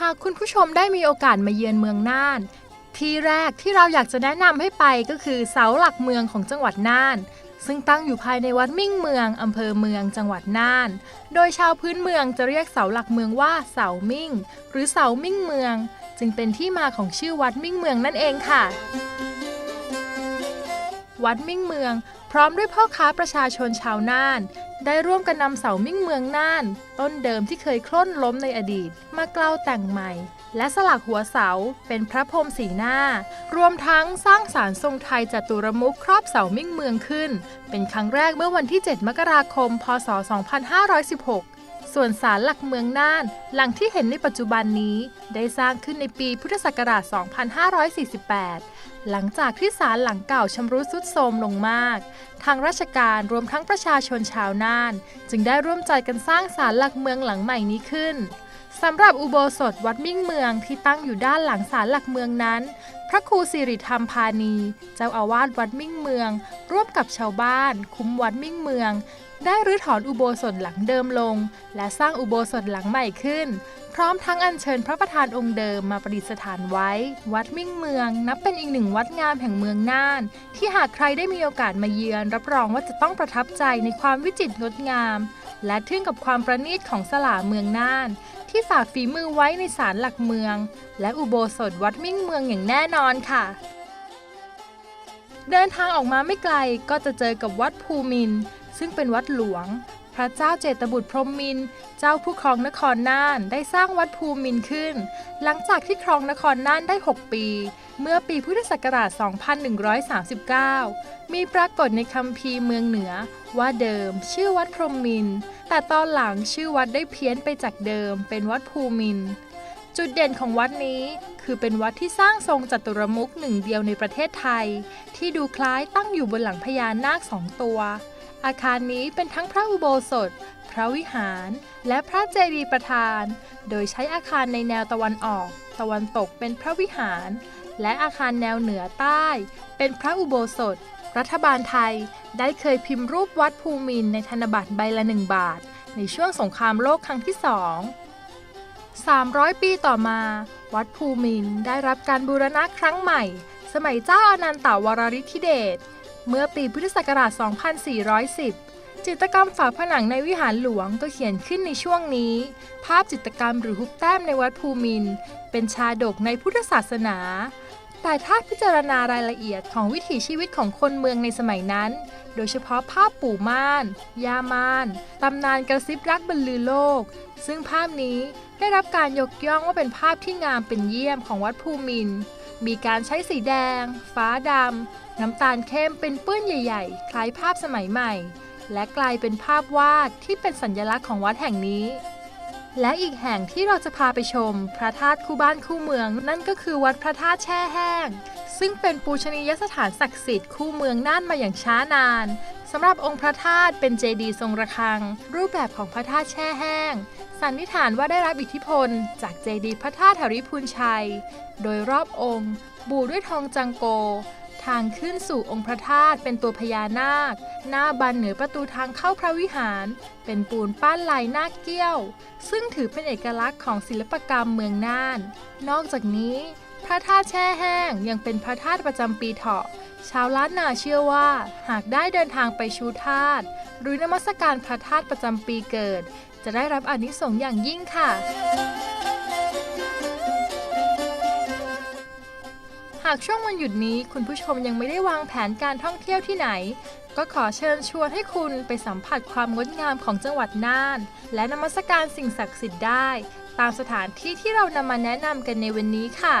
หากคุณผู้ชมได้มีโอกาสมาเยือนเมืองน่าน ที่แรกที่เราอยากจะแนะนำให้ไปก็คือเสาหลักเมืองของจังหวัดน่าน ซึ่งตั้งอยู่ภายในวัดมิ่งเมืองอำเภอเมืองจังหวัดน่าน โดยชาวพื้นเมืองจะเรียกเสาหลักเมืองว่าเสามิ่ง หรือเสามิ่งเมือง จึงเป็นที่มาของชื่อวัดมิ่งเมืองนั่นเองค่ะ วัดมิ่งเมือง พร้อมด้วยพ่อค้าประชาชนชาวน่าน ได้ร่วมกันนำเสามิ่งเมืองน่าน ต้นเดิมที่เคยโค่นล้มในอดีต มาเกลาแต่งใหม่ และสลักหัวเสาเป็นพระพรหมสีหน้า รวมทั้งสร้างสารทรงไทยจัตุรมุขครอบเสามิ่งเมืองขึ้น เป็นครั้งแรกเมื่อวันที่ 7 มกราคม พศ 2516 ส่วนศาลหลักเมืองน่าน หลังที่เห็นในปัจจุบันนี้ ได้สร้างขึ้นในปีพุทธศักราช 2548 หลังจากที่ศาลหลังเก่าชำรุดทรุดโทรมลงมาก ทางราชการรวมทั้งประชาชนชาวน่าน จึงได้ร่วมใจกันสร้างศาลหลักเมืองหลังใหม่นี้ขึ้น สำหรับอุโบสถวัดมิ่งเมืองที่ตั้งอยู่ด้านหลังศาลหลักเมืองนั้น พระครูสิริธรรมพานี เจ้าอาวาสวัดมิ่งเมือง ร่วมกับชาวบ้าน คุ้มวัดมิ่งเมือง ได้รื้อถอนอุโบสถหลังเดิมลง และสร้างอุโบสถหลังใหม่ขึ้น พร้อมทั้งอัญเชิญพระประธานองค์เดิมมาประดิษฐานไว้ วัดมิ่งเมือง นับเป็นอีกหนึ่งวัดงามแห่งเมืองน่าน ที่หากใครได้มีโอกาสมาเยือน รับรองว่าจะต้องประทับใจในความวิจิตรงดงาม และทึ่งกับความประณีตของสลาเมืองน่าน ที่ฝากฝีมือไว้ในศาลหลักเมือง และอุโบสถวัดมิ่งเมืองอย่างแน่นอนค่ะ เดินทางออกมาไม่ไกลก็จะเจอกับวัดภูมินซึ่งเป็นวัดหลวง ระเจ้าเจตบุตรพรมมิน เจ้าผู้ครองนครน่านได้สร้างวัดภูมินขึ้น หลังจากที่ครองนครน่านได้ 6 ปี เมื่อปีพุทธศักราช 2139 มีปรากฏในคัมภีเมืองเหนือ ว่าเดิมชื่อวัดพรมมิน แต่ตอนหลังชื่อวัดได้เพี้ยนไปจากเดิมเป็นวัดภูมิน จุดเด่นของวัดนี้คือเป็นวัดที่สร้างทรงจัตุรมุขหนึ่งเดียวในประเทศไทย ที่ดูคล้ายตั้งอยู่บนหลังพญานาคสองตัว อาคารนี้เป็นทั้งพระอุโบสถ พระวิหาร และพระเจดีย์ประธาน โดยใช้อาคารในแนวตะวันออก ตะวันตกเป็นพระวิหาร และอาคารแนวเหนือใต้ เป็นพระอุโบสถ รัฐบาลไทยได้เคยพิมพ์รูปวัดภูมินในธนบัตรใบละหนึ่งบาท ในช่วงสงครามโลกครั้งที่สอง300 ปีต่อมา วัดภูมินได้รับการบูรณะครั้งใหม่ สมัยเจ้าอนันตาวรริธิเดช เมื่อปีพุทธศักราช 2410 จิตรกรรมฝาผนังในวิหารหลวงก็เขียนขึ้นในช่วงนี้ ภาพจิตรกรรมหรือฮุบแต้มในวัดภูมิน เป็นชาดกในพุทธศาสนา แต่ถ้าพิจารณารายละเอียดของวิถีชีวิตของคนเมืองในสมัยนั้น โดยเฉพาะภาพปู่ม่านยามาน ตำนานกระซิบรักบรรลือโลก ซึ่งภาพนี้ได้รับการยกย่องว่าเป็นภาพที่งามเป็นเยี่ยมของวัดภูมิน มีการใช้สีแดง ฟ้าดำ น้ำตาลเข้มเป็นปื้นใหญ่ ๆ คล้ายภาพสมัยใหม่ และกลายเป็นภาพวาดที่เป็นสัญลักษณ์ของวัดแห่งนี้ และอีกแห่งที่เราจะพาไปชม พระธาตุคู่บ้านคู่เมือง นั่นก็คือวัดพระธาตุแช่แห้ง ซึ่งเป็นปูชนียสถานศักดิ์สิทธิ์คู่เมืองน่านมาอย่างช้านานสำหรับองค์พระธาตุเป็นเจดีย์ทรงระฆัง รูปแบบของพระธาตุแช่แห้ง สันนิษฐานว่าได้รับอิทธิพล จากเจดีย์พระธาตุหริพูนชัย โดยรอบองค์ บูด้วยทองจังโก ทางขึ้นสู่องค์พระธาตุเป็นตัวพญานาค หน้าบันเหนือประตูทางเข้าพระวิหาร เป็นปูนปั้นลายนาคเกี้ยว ซึ่งถือเป็นเอกลักษณ์ของศิลปกรรมเมืองน่าน นอกจากนี้ พระธาตุแช่แห้งยังเป็นพระธาตุประจำปีเถาะ ชาวล้านนาเชื่อว่า หากได้เดินทางไปชูธาตุหรือนมัสการพระธาตุประจำปีเกิด จะได้รับอานิสงส์อย่างยิ่งค่ะากช่วงวันหยุดนี้คุณผู้ชมยังไม่ได้วางแผนการท่องเที่ยวที่ไหน ก็ขอเชิญชวนให้คุณไปสัมผัสความงดงามของจังหวัดน่าน และนมัสการสิ่งศักดิ์สิทธิ์ได้ ตามสถานที่ที่เรานำมาแนะนำกันในวันนี้ค่ะ